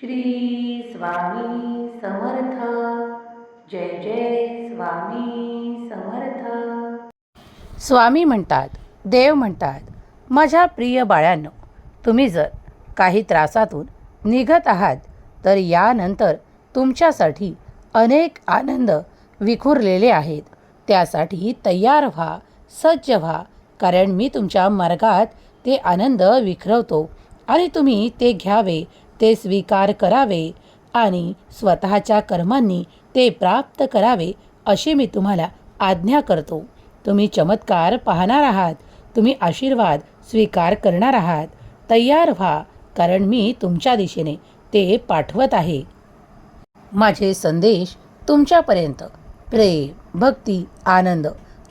श्री स्वामी समर्थ. जय जय स्वामी समर्थ. स्वामी म्हणतात देव म्हणतात माझ्या प्रिय बाळांनो तुम्ही जर काही त्रासातून निघत आहात तर यानंतर तुमच्यासाठी अनेक आनंद विखुरलेले आहेत. त्यासाठी तयार व्हा सज्ज व्हा कारण मी तुमच्या मार्गात ते आनंद विखरवतो आणि तुम्ही ते घ्यावे ते स्वीकार करावे आणि स्वतःच्या कर्मांनी ते प्राप्त करावे अशी मी तुम्हाला आज्ञा करतो. तुम्ही चमत्कार पाहणार आहात. तुम्ही आशीर्वाद स्वीकार करणार आहात. तयार व्हा कारण मी तुमच्या दिशेने ते पाठवत आहे. माझे संदेश तुमच्यापर्यंत. प्रेम भक्ती आनंद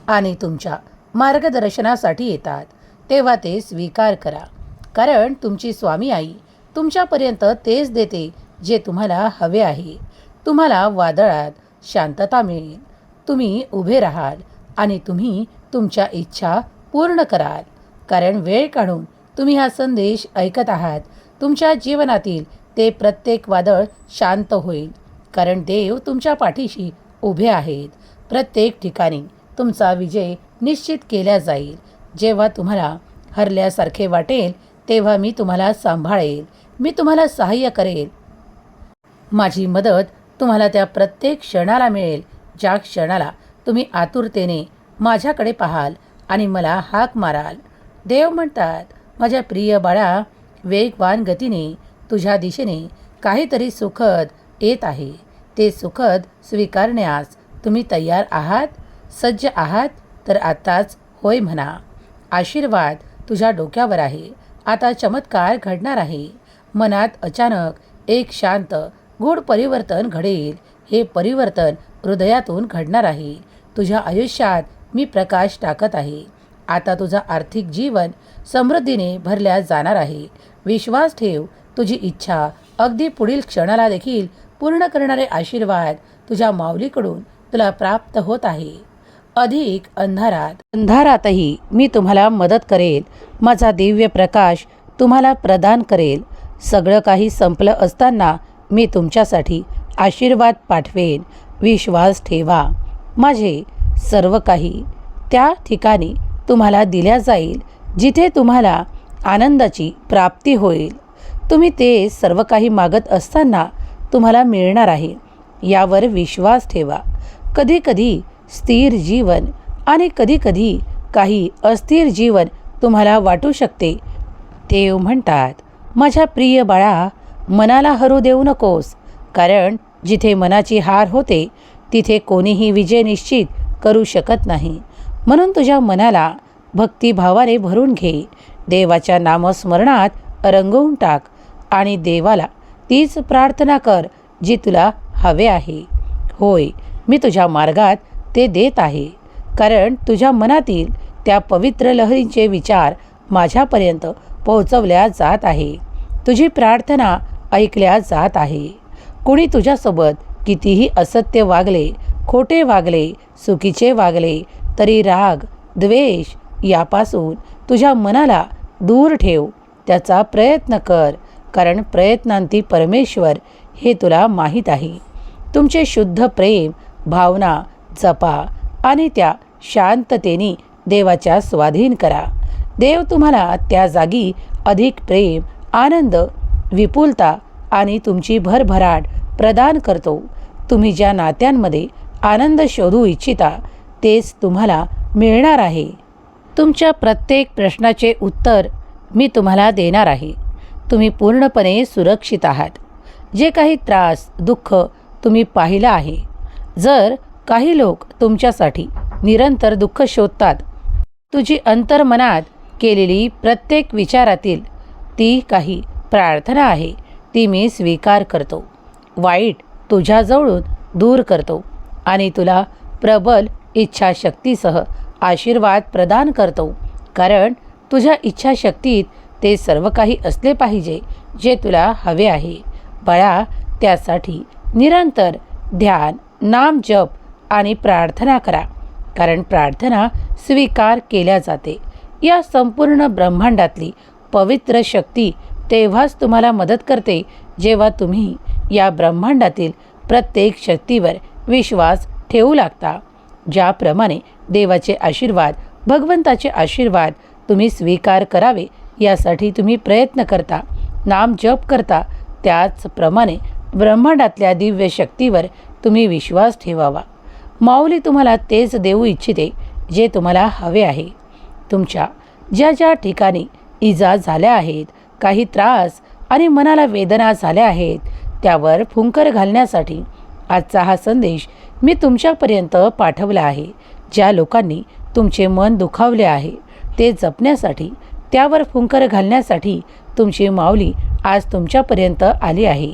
आणि तुमच्या मार्गदर्शनासाठी येतात. तेव्हा ते स्वीकार करा. कारण तुमची स्वामी आई तुमच्यापर्यंत तेच देते जे तुम्हाला हवे आहे. तुम्हाला वादळात शांतता मिळेल. तुम्ही उभे राहाल आणि तुम्ही तुमच्या इच्छा पूर्ण कराल. कारण वेळ काढून तुम्ही हा संदेश ऐकत आहात. तुमच्या जीवनातील ते प्रत्येक वादळ शांत होईल. कारण देव तुमच्या पाठीशी उभे आहेत. प्रत्येक ठिकाणी तुमचा विजय निश्चित केला जाईल. जेव्हा तुम्हाला हरल्यासारखे वाटेल तेव्हा मी तुम्हाला सांभाळेल. मी तुम्हाला सहाय्य करेल. माझी मदत तुम्हाला त्या प्रत्येक क्षणाला मिळेल. ज्या क्षणाला तुम्ही आतुरतेने माझ्याकडे पाहाल आणि मला हाक माराल. देव म्हणतात माझ्या प्रिय बाळा वेगवान गतीने तुझ्या दिशेने काहीतरी सुखद येत आहे. ते सुखद स्वीकारण्यास तुम्ही तयार आहात? सज्ज आहात? तर आत्ताच होय म्हणा. आशीर्वाद तुझ्या डोक्यावर आहे. आता चमत्कार घडणार आहे. मनात अचानक एक शांत गूढ परिवर्तन घडेल. हे परिवर्तन हृदयातून घडणार आहे. तुझ्या आयुष्यात मी प्रकाश टाकत आहे. आता तुझं आर्थिक जीवन समृद्धीने भरल्या जाणार आहे. विश्वास ठेव तुझी इच्छा अगदी पुढील क्षणाला देखील पूर्ण करणारे आशीर्वाद तुझ्या माऊलीकडून तुला प्राप्त होत आहे. अधिक अंधारात. अंधारातही मी तुम्हाला मदत करेल. माझा दिव्य प्रकाश तुम्हाला प्रदान करेल. सगळं काही संपलं असताना मी तुमच्यासाठी आशीर्वाद पाठवेन. विश्वास ठेवा. माझे सर्व काही त्या ठिकाणी तुम्हाला दिल्या जाईल जिथे तुम्हाला आनंदाची प्राप्ती होईल. तुम्ही ते सर्व काही मागत असताना तुम्हाला मिळणार आहे. यावर विश्वास ठेवा. कधीकधी स्थिर जीवन आणि कधीकधी काही अस्थिर जीवन तुम्हाला वाटू शकते देव म्हणतात माझ्या प्रिय बाळा मनाला हरू देऊ नकोस कारण जिथे मनाची हार होते तिथे कोणीही विजय निश्चित करू शकत नाही. म्हणून तुझ्या मनाला भक्तिभावाने भरून घे. देवाच्या नामस्मरणात रंगवून टाक आणि देवाला तीच प्रार्थना कर जी तुला हवे आहे. होय मी तुझ्या मार्गात ते देत आहे कारण तुझ्या मनातील त्या पवित्र लहरींचे विचार माझ्यापर्यंत पोहोचवल्या जात आहे. तुझी प्रार्थना ऐकल्या जात आहे. कुणी तुझ्यासोबत कितीही असत्य वागले खोटे वागले चुकीचे वागले तरी राग द्वेष यापासून तुझ्या मनाला दूर ठेव. त्याचा प्रयत्न कर कारण प्रयत्नांती परमेश्वर हे तुला माहीत आहे. तुमचे शुद्ध प्रेम भावना जपा आणि त्या शांततेने देवाच्या स्वाधीन करा. देव तुम्हाला त्या जागी अधिक प्रेम आनंद विपुलता आणि तुमची भरभराट प्रदान करतो. तुम्ही ज्या नात्यांमध्ये आनंद शोधू इच्छिता तेच तुम्हाला मिळणार आहे. तुमच्या प्रत्येक प्रश्नाचे उत्तर मी तुम्हाला देणार आहे. तुम्ही पूर्णपणे सुरक्षित आहात. जे काही त्रास दुःख तुम्ही पाहिलं आहे जर काही लोक तुमच्यासाठी निरंतर दुःख शोधतात तुझी अंतर्मनात केलेली प्रत्येक विचारातील ती काही प्रार्थना आहे ती मी स्वीकार करतो. वाईट तुझ्याजवळून दूर करतो आणि तुला प्रबल इच्छाशक्तीसह आशीर्वाद प्रदान करतो. कारण तुझ्या इच्छाशक्तीत ते सर्व काही असले पाहिजे जे तुला हवे आहे. बाळा त्यासाठी निरंतर ध्यान नाम जप आणि प्रार्थना करा. कारण प्रार्थना स्वीकार केल्या जाते. या संपूर्ण ब्रह्मांडातली पवित्र शक्ती तेव्हाच तुम्हाला मदत करते जेव्हा तुम्ही या ब्रह्मांडातील प्रत्येक शक्तीवर विश्वास ठेवू लागता. ज्याप्रमाणे देवाचे आशीर्वाद भगवंताचे आशीर्वाद तुम्ही स्वीकार करावे यासाठी तुम्ही प्रयत्न करता नाम जप करता. त्याचप्रमाणे ब्रह्मांडातल्या दिव्य शक्तीवर तुम्ही विश्वास ठेवावा. माऊली तुम्हाला तेच देऊ इच्छिते जे तुम्हाला हवे आहे. तुमच्या ज्या ज्या ठिकाणी इजा झाल्या आहेत काही त्रास आणि मनाला वेदना झाल्या आहेत. त्यावर फुंकर घालण्यासाठी आजचा हा संदेश मी तुमच्यापर्यंत पाठवला आहे. ज्या लोकांनी तुमचे मन दुखावले आहे ते जपण्यासाठी त्यावर फुंकर घालण्यासाठी तुमची माऊली आज तुमच्यापर्यंत आली आहे.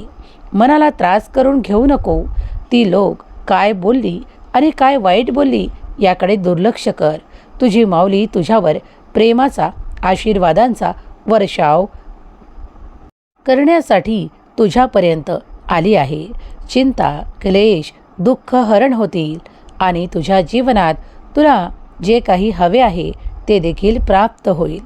मनाला त्रास करून घेऊ नको. ती लोक काय बोलली आणि काय वाईट बोलली याकडे दुर्लक्ष कर. तुझी माऊली तुझ्यावर प्रेमाचा आशीर्वादांचा वर्षाव करण्यासाठी तुझ्यापर्यंत आली आहे. चिंता क्लेश दुःख हरण होतील आणि तुझ्या जीवनात तुला जे काही हवे आहे ते देखील प्राप्त होईल.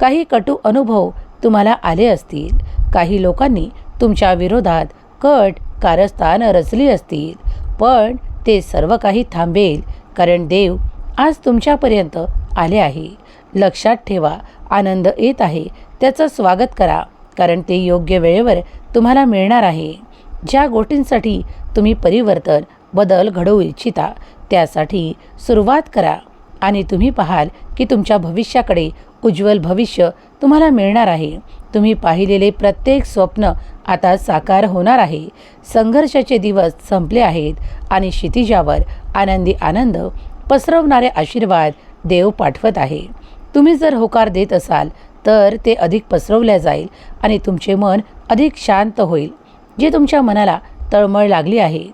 काही कटू अनुभव तुम्हाला आले असतील. काही लोकांनी तुमच्या विरोधात कट कारस्थान रचली असतील. पण ते सर्व काही थांबेल कारण देव आज तुमच्यापर्यंत आले आहे. लक्षात ठेवा. आनंद येत आहे. त्याचं स्वागत करा. कारण ते योग्य वेळेवर तुम्हाला मिळणार आहे. ज्या गोष्टींसाठी तुम्ही परिवर्तन बदल घडवू इच्छिता त्यासाठी सुरुवात करा. आणि तुम्ही पाहाल की तुमच्या भविष्याकडे उज्ज्वल भविष्य तुम्हाला मिळणार आहे. तुम्ही पाहिलेले प्रत्येक स्वप्न आता साकार होणार आहे. संघर्षाचे दिवस संपले आहेत आणि क्षितिजावर आनंदी आनंद पसरवणारे आशीर्वाद देव पाठवत आहे. तुम्ही जर होकार देत असाल तर ते अधिक पसरवल्या जाईल आणि तुमचे मन अधिक शांत होईल. जे तुमच्या मनाला तळमळ लागली आहे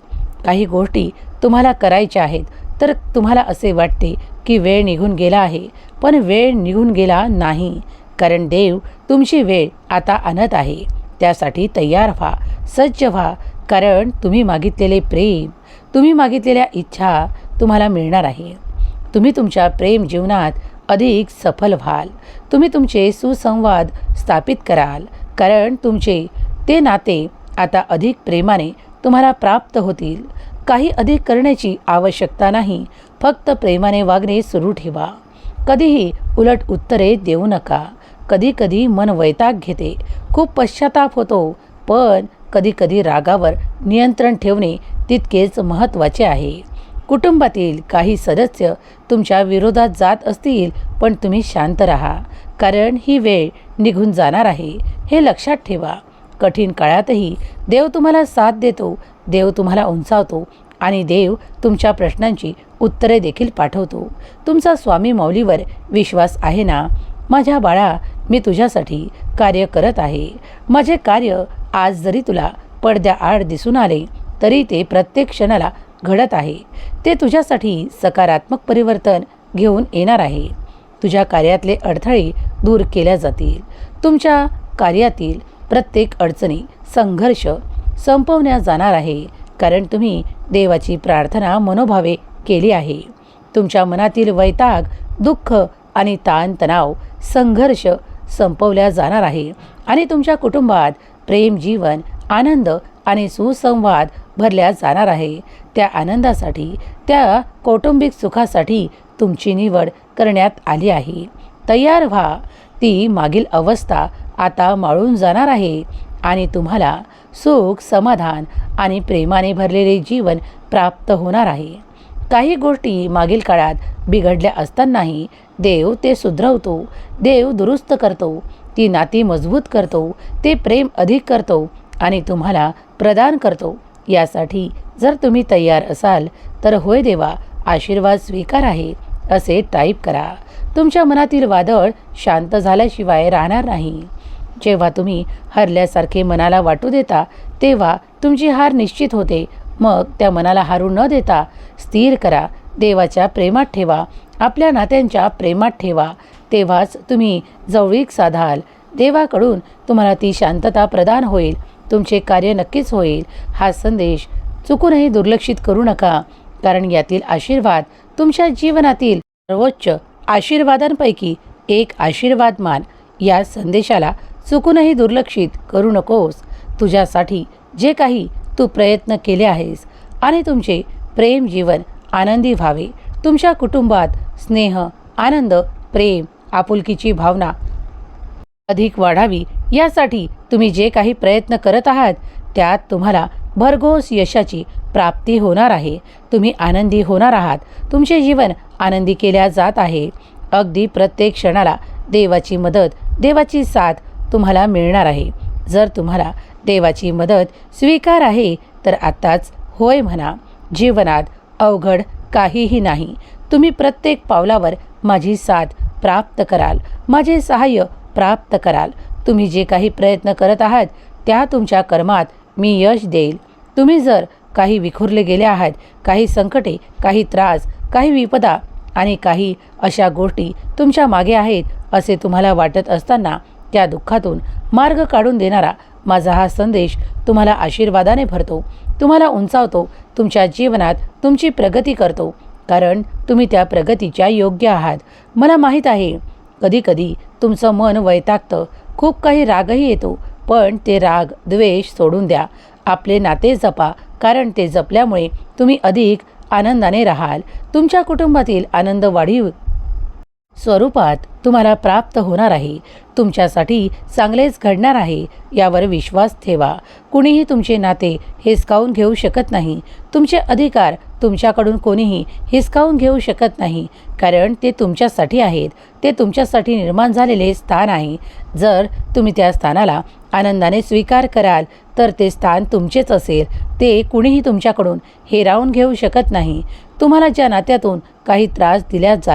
काही गोष्टी तुम्हाला करायच्या आहेत तर तुम्हाला असे वाटते की वेळ निघून गेला आहे पण वेळ निघून गेला नाही कारण देव तुमची वेळ आता आणत आहे. त्यासाठी तयार व्हा सज्ज व्हा कारण तुम्ही मागितलेले प्रेम तुम्ही मागितलेल्या इच्छा तुम्हाला मिळणार आहे. तुम्ही तुमच्या प्रेम जीवनात अधिक सफल व्हाल. तुम्ही तुमचे सुसंवाद स्थापित कराल. कारण तुमचे ते नाते आता अधिक प्रेमाने तुम्हाला प्राप्त होतील. काही अधिक करण्याची आवश्यकता नाही. फक्त प्रेमाने वागणे सुरू ठेवा. कधीही उलट उत्तरे देऊ नका. कधी कधी मन वैताग घेते. खूप पश्चाताप होतो पण कधी कधी रागावर नियंत्रण ठेवणे तितकेच महत्त्वाचे आहे. कुटुंबातील काही सदस्य तुमच्या विरोधात जात असतील पण तुम्ही शांत राहा. कारण ही वेळ निघून जाणार आहे. हे लक्षात ठेवा. कठीण काळातही देव तुम्हाला साथ देतो देव तुम्हाला उंचावतो आणि देव तुमच्या प्रश्नांची उत्तरे देखील पाठवतो. तुमचा स्वामी मौलीवर विश्वास आहे ना? माझ्या बाळा मी तुझ्यासाठी कार्य करत आहे. माझे कार्य आज जरी तुला पडद्याआड दिसून आले तरी ते प्रत्येक क्षणाला घडत आहे. ते तुझ्यासाठी सकारात्मक परिवर्तन घेऊन येणार आहे. तुझ्या कार्यातले अडथळे दूर केल्या जातील. तुमच्या कार्यातील प्रत्येक अडचणी संघर्ष संपवण्या जाणार आहे. कारण तुम्ही देवाची प्रार्थना मनोभावे केली आहे. तुमच्या मनातील वैताग दुःख आणि ताणतणाव संघर्ष संपवल्या जाणार आहे. आणि तुमच्या कुटुंबात प्रेम जीवन आनंद आणि सुसंवाद भरल्या जाणार आहे. त्या आनंदासाठी त्या कौटुंबिक सुखासाठी तुमची निवड करण्यात आली आहे. तयार व्हा. ती मागील अवस्था आता माळून जाणार आहे आणि तुम्हाला सुख समाधान आणि प्रेमाने भरलेले जीवन प्राप्त होणार आहे. काही गोष्टी मागील काळात बिघडल्या असतानाही देव ते सुधरवतो देव दुरुस्त करतो ती नाती मजबूत करतो ते प्रेम अधिक करतो आणि तुम्हाला प्रदान करतो. यासाठी जर तुम्ही तयार असाल तर होय देवा आशीर्वाद स्वीकार आहे असे टाईप करा. तुमच्या मनातील वादळ शांत झाल्याशिवाय राहणार नाही. जेव्हा तुम्ही हरल्यासारखे मनाला वाटू देता तेव्हा तुमची हार निश्चित होते. मग त्या मनाला हारू न देता स्थिर करा. देवाच्या प्रेमात ठेवा. आपल्या नात्यांच्या प्रेमात ठेवा. तेव्हाच तुम्ही जवळीक साधाल. देवाकडून तुम्हाला ती शांतता प्रदान होईल. तुमचे कार्य नक्कीच होईल. हा संदेश चुकूनही दुर्लक्षित करू नका कारण यातील आशीर्वाद तुमच्या जीवनातील सर्वोच्च आशीर्वादांपैकी एक आशीर्वाद मान. या संदेशाला चुकूनही दुर्लक्षित करू नकोस. तुझ्यासाठी जे काही तू प्रयत्न केले आहेस आणि तुमचे प्रेम जीवन आनंदी व्हावे. तुमच्या कुटुंबात स्नेह आनंद प्रेम आपुलकीची भावना अधिक वाढावी यासाठी तुम्ही जे काही प्रयत्न करत आहात त्यात तुम्हाला भरघोस यशाची प्राप्ती होणार आहे. तुम्ही आनंदी होणार आहात. तुमचे जीवन आनंदी केल्या जात आहे. अगदी प्रत्येक क्षणाला देवाची मदत देवाची साथ तुम्हाला मिळणार आहे. जर तुम्हाला देवाची मदत स्वीकार आहे तर आत्ताच होय म्हणा. जीवनात अवघड काहीही नाही. तुम्ही प्रत्येक पावलावर माझी साथ प्राप्त कराल. माझे सहाय्य प्राप्त कराल. तुम्ही जे काही प्रयत्न करत आहात त्या तुमच्या कर्मात मी यश देईल. तुम्ही जर काही विखुरले गेले आहात काही संकटे काही त्रास काही विपदा आणि काही अशा गोष्टी तुमच्या मागे आहेत असे तुम्हाला वाटत असताना त्या दुःखातून मार्ग काढून देणारा माझा हा संदेश तुम्हाला आशीर्वादाने भरतो. तुम्हाला उंचावतो तुमच्या जीवनात तुमची प्रगती करतो. कारण तुम्ही त्या प्रगतीच्या योग्य आहात. मला माहीत आहे कधीकधी तुमचं मन वैतागतं. खूप काही रागही येतो पण ते राग द्वेष सोडून द्या. आपले नाते जपा कारण ते जपल्यामुळे तुम्ही अधिक आनंदाने राहाल. तुमच्या कुटुंबातील आनंद वाढीव स्वरूपात तुम्हाला प्राप्त होणार आहे. तुमच्यासाठी चांगलेच घडणार आहे यावर विश्वास ठेवा. कुणीही तुमचे नाते हिसकावून घेऊ शकत नाही. तुमचे अधिकार तुमच्याकडून कोणीही हिसकावून घेऊ शकत नाही. कारण ते तुमच्यासाठी आहेत. ते तुमच्यासाठी निर्माण झालेले स्थान आहे. जर तुम्ही त्या स्थानाला आनंदाने स्वीकार कराल तर ते स्थान तुमचेच असेल. ते कुणीही तुमच्याकडून हेरावून घेऊ शकत नाही. तुम्हाला ज्या नात्यातून काही त्रास दिल्या जा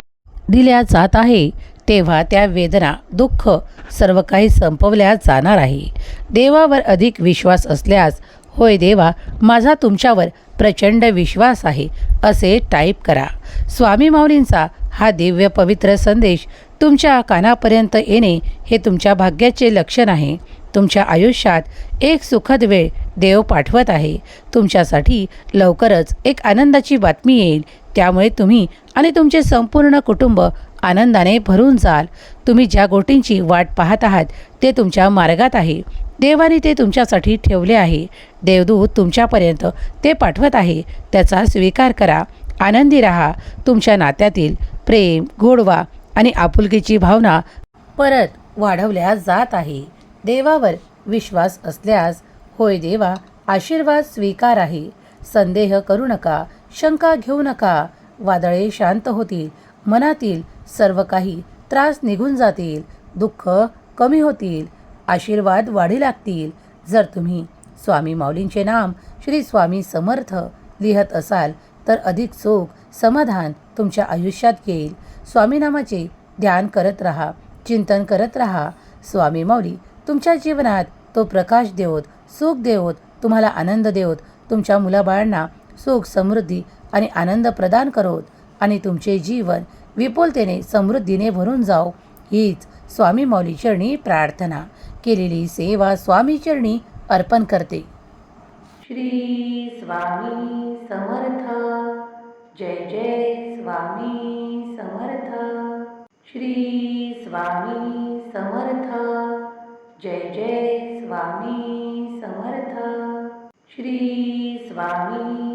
दिल्या जात आहे तेव्हा त्या वेदना दुःख सर्व काही संपवल्या जाणार आहे. देवावर अधिक विश्वास असल्यास होय देवा माझा तुमच्यावर प्रचंड विश्वास आहे असे टाईप करा. स्वामी माऊलींचा हा दिव्य पवित्र संदेश तुमच्या कानापर्यंत येणे हे तुमच्या भाग्याचे लक्षण आहे. तुमच्या आयुष्यात एक सुखद वेळ देव पाठवत आहे. तुमच्यासाठी लवकरच एक आनंदाची बातमी येईल. त्यामुळे तुम्ही आणि तुमचे संपूर्ण कुटुंब आनंदाने भरून जाल. तुम्ही ज्या गोटींची वाट पाहत आहात ते तुमच्या मार्गात आहे. देवाने ते तुमच्यासाठी ठेवले आहे. देवदूत तुमच्यापर्यंत ते पाठवत आहे. त्याचा स्वीकार करा. आनंदी राहा. तुमच्या नात्यातील प्रेम गोडवा आणि आपुलकीची भावना परत वाढवल्या जात आहे. देवावर विश्वास असल्यास होय देवा आशीर्वाद स्वीकार आहे. संदेह करू नका. शंका घेऊ नका. वादळे शांत होतील मनातील सर्व काही त्रास निघून जातील दुःख कमी होतील आशीर्वाद वाढी लागतील. जर तुम्ही स्वामी माऊलींचे नाम श्री स्वामी समर्थ लिहत असाल तर अधिक सुख समाधान तुमच्या आयुष्यात येईल. स्वामीनामाचे ध्यान करत राहा चिंतन करत राहा. स्वामी माऊली तुमच्या जीवनात तो प्रकाश देवत सुख देवत तुम्हाला आनंद देवत. तुमच्या मुलाबाळांना सुख समृद्धी आणि आनंद प्रदान करोत आणि तुमचे जीवन विपुलतेने समृद्धीने भरून जाओ. हीच स्वामी मौलीचरणी चरणी प्रार्थना. केलेली सेवा स्वामी चरणी अर्पण करते. श्री स्वामी समर्थ. जय जय स्वामी समर्थ. श्री स्वामी समर्थ. जय जय स्वामी समर्थ. श्री स्वामी